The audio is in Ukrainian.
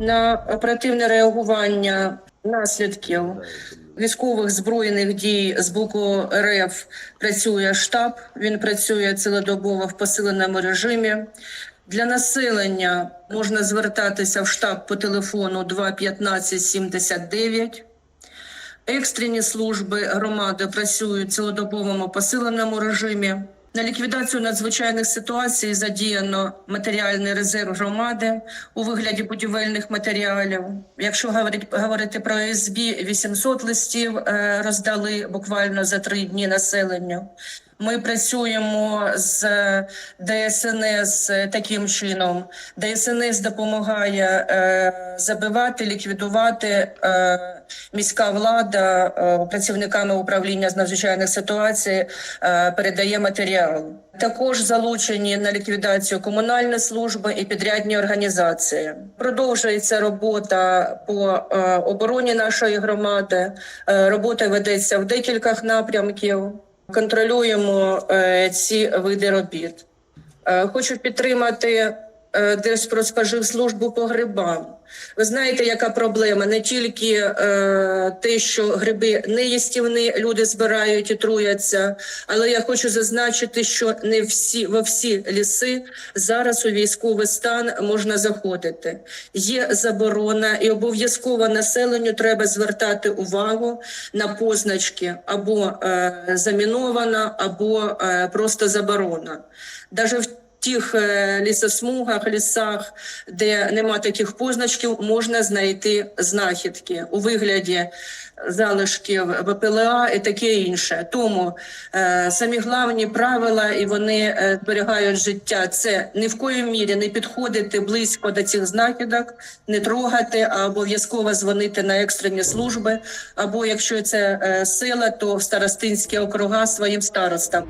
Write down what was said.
на оперативне реагування наслідків військових збройних дій з боку РФ працює штаб. Він працює цілодобово в посиленому режимі. Для населення можна звертатися в штаб по телефону 215 79. Екстрені служби громади працюють в цілодобовому посиленому режимі. На ліквідацію надзвичайних ситуацій задіяно матеріальний резерв громади у вигляді будівельних матеріалів. Якщо говорити, говорити про СБ, 800 листів е, роздали буквально за три дні населенню. Ми працюємо з ДСНС таким чином. ДСНС допомагає е, забивати, ліквідувати. Е, міська влада е, працівниками управління з надзвичайних ситуацій е, передає матеріал. Також залучені на ліквідацію комунальні служби і підрядні організації. Продовжується робота по е, обороні нашої громади. Е, Робота ведеться в декількох напрямків. Контролюємо е, ці види робіт. Е, Хочу підтримати Держпродспоживслужбу по грибам. Ви знаєте, яка проблема? Не тільки е, те, що гриби неїстівні, люди збирають і труяться, але я хочу зазначити, що не всі во всі ліси зараз у військовий стан можна заходити. Є заборона, і обов'язково населенню треба звертати увагу на позначки або е, замінована, або е, просто заборона. Даже в тих е, лісосмугах, лісах, де нема таких позначків, можна знайти знахідки у вигляді залишків ВПЛА і таке інше. Тому е, самі главні правила і вони е, зберігають життя. Це ні в коїй мірі не підходити близько до цих знахідок, не трогати, а обов'язково дзвонити на екстрені служби. Або якщо це е, сила, то в старостинські округа своїм старостам.